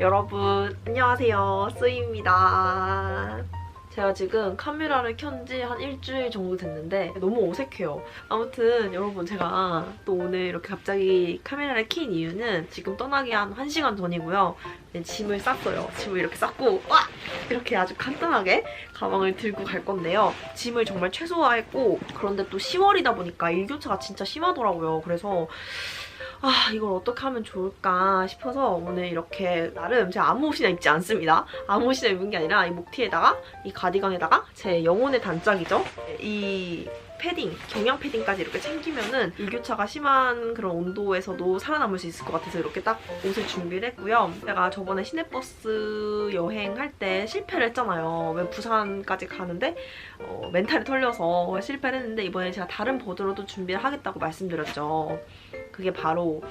여러분 안녕하세요. 쓰이입니다. 제가 지금 카메라를 켠 지 한 일주일 정도 됐는데 너무 어색해요. 아무튼 여러분 제가 또 오늘 이렇게 갑자기 카메라를 킨 이유는 지금 떠나기 한 1시간 전이고요. 네, 짐을 쌌어요. 짐을 이렇게 쌌고 와! 이렇게 아주 간단하게 가방을 들고 갈 건데요. 짐을 정말 최소화했고 그런데 또 10월이다 보니까 일교차가 진짜 심하더라고요. 그래서 아 이걸 어떻게 하면 좋을까 싶어서 오늘 이렇게 나름 제가 아무 옷이나 입지 않습니다. 아무 옷이나 입은 게 아니라 이 목티에다가 이 가디건에다가 제 영혼의 단짝이죠. 이 패딩, 경량 패딩까지 이렇게 챙기면은 일교차가 심한 그런 온도에서도 살아남을 수 있을 것 같아서 이렇게 딱 옷을 준비를 했고요. 제가 저번에 시내버스 여행할 때 실패를 했잖아요. 왜 부산까지 가는데 어, 멘탈이 털려서 실패를 했는데 이번에 제가 다른 버전으로도 준비를 하겠다고 말씀드렸죠. 그게 바로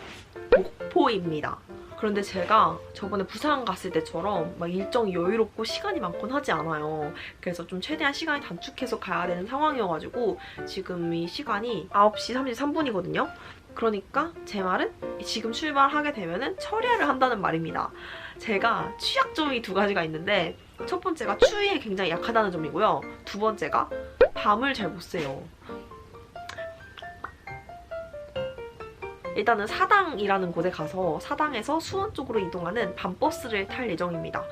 목포입니다. 그런데 제가 저번에 부산 갔을 때처럼 막 일정이 여유롭고 시간이 많곤 하지 않아요. 그래서 좀 최대한 시간이 단축해서 가야 되는 상황이어가지고 지금 이 시간이 9시 33분이거든요. 그러니까 제 말은 지금 출발하게 되면은 철야를 한다는 말입니다. 제가 취약점이 두 가지가 있는데 첫 번째가 추위에 굉장히 약하다는 점이고요. 두 번째가 밤을 잘 못 새요. 일단은 사당이라는 곳에 가서 사당에서 수원 쪽으로 이동하는 밤버스를 탈 예정입니다.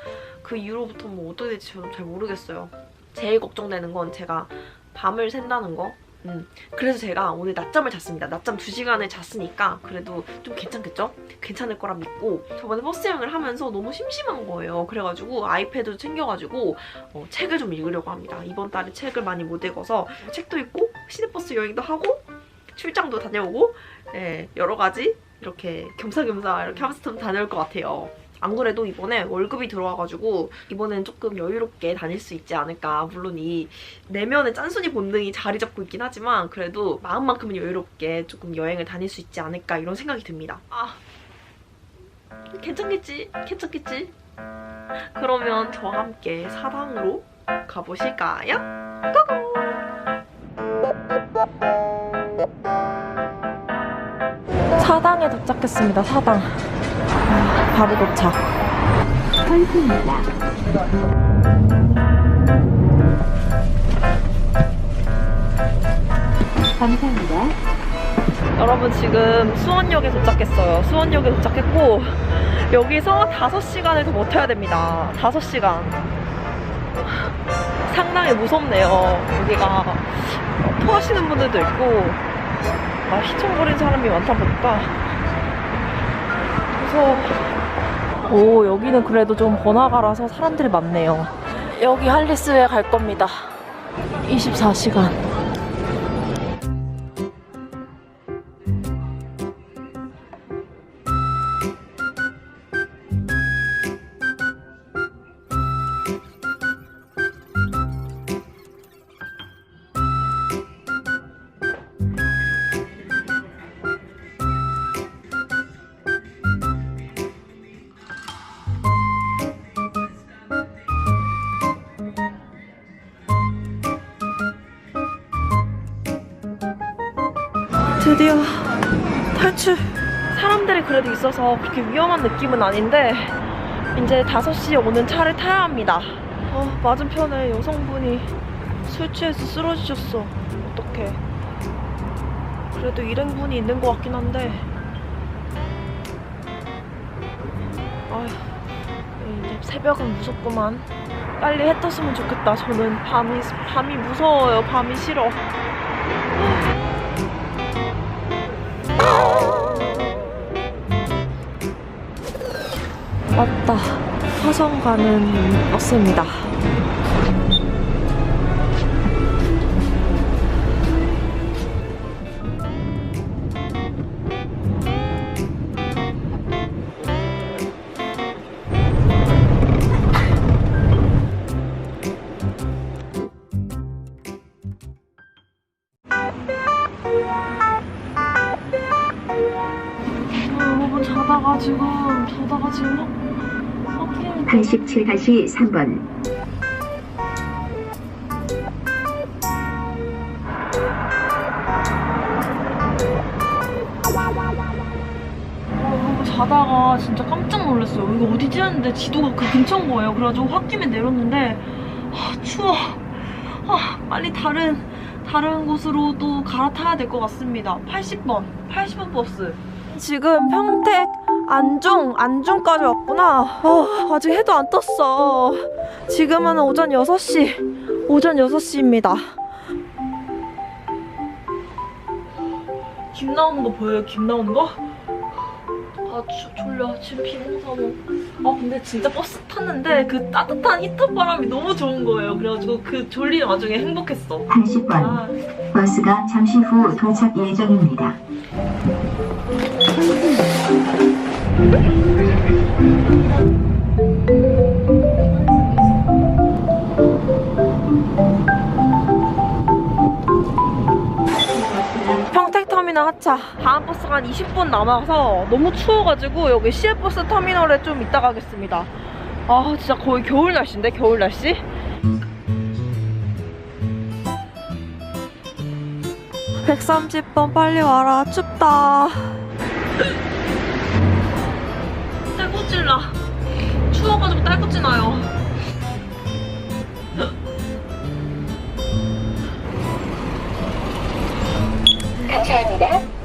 그 이후로부터 뭐 어떻게 될지 잘 모르겠어요. 제일 걱정되는 건 제가 밤을 샌다는 거. 음, 그래서 제가 오늘 낮잠을 잤습니다. 낮잠 2시간을 잤으니까 그래도 좀 괜찮겠죠? 괜찮을 거라 믿고 저번에 버스 여행을 하면서 너무 심심한 거예요. 그래가지고 아이패드 챙겨가지고 어, 책을 좀 읽으려고 합니다. 이번 달에 책을 많이 못 읽어서 책도 읽고 시내버스 여행도 하고 출장도 다녀오고 네, 여러 가지 이렇게 겸사겸사 이렇게 하면서 좀 다녀올 것 같아요. 안 그래도 이번에 월급이 들어와가지고 이번엔 조금 여유롭게 다닐 수 있지 않을까. 물론 이 내면의 짠순이 본능이 자리 잡고 있긴 하지만 그래도 마음만큼은 여유롭게 조금 여행을 다닐 수 있지 않을까 이런 생각이 듭니다. 아 괜찮겠지? 괜찮겠지? 그러면 저와 함께 사당으로 가보실까요? 고고! 사당에 도착했습니다. 사당. 아, 바로 도착. 헐입니다 감사합니다. 여러분 지금 수원역에 도착했어요. 수원역에 도착했고 여기서 5시간을 더 버텨야 됩니다. 5시간. 상당히 무섭네요. 여기가 토하시는 분들도 있고 아, 휘청거리는 사람이 많다 보니까 무서워. 오 여기는 그래도 좀 번화가라서 사람들이 많네요. 여기 할리스에 갈 겁니다. 24시간. 드디어 탈출. 사람들이 그래도 있어서 그렇게 위험한 느낌은 아닌데 이제 5시에 오는 차를 타야 합니다. 어, 맞은편에 여성분이 술 취해서 쓰러지셨어. 어떡해. 그래도 일행분이 있는 것 같긴 한데 아휴 이제 새벽은 무섭구만. 빨리 해 떴으면 좋겠다. 저는 밤이 밤이 무서워요. 밤이 싫어. 맞다. 화성 가는 버스입니다. 여러분 자다가 지금 자다가 지금 확 87다시 3번 어, 가다가 진짜 깜짝 놀랐어요. 이거 어디지 했는데 지도가 그 근처인 거예요. 그래가지고 홧김에 내렸는데 아, 추워. 아, 빨리 다른 다른 곳으로 또 갈아타야 될 것 같습니다. 80번, 80번 버스. 지금 평택 안중, 안중까지 왔구나. 어, 아직 해도 안 떴어. 지금은 오전 6시, 오전 6시입니다. 김 나오는 거 보여요? 김 나오는 거? 아 조, 졸려 지금 비몽사몽 아 근데 진짜 버스 탔는데 그 따뜻한 히터 바람이 너무 좋은 거예요 그래가지고 그 졸리는 와중에 행복했어 80번 아 버스가 잠시 후 도착 예정입니다. 평택터미널 하차. 다음 버스가 한 20분 남아서 너무 추워가지고 여기 시외버스 터미널에 좀 이따 가겠습니다. 아 진짜 거의 겨울 날씨인데 겨울 날씨? (130번) 빨리 와라. 춥다 추워가지고 딸꾹질 나요 감사합니다.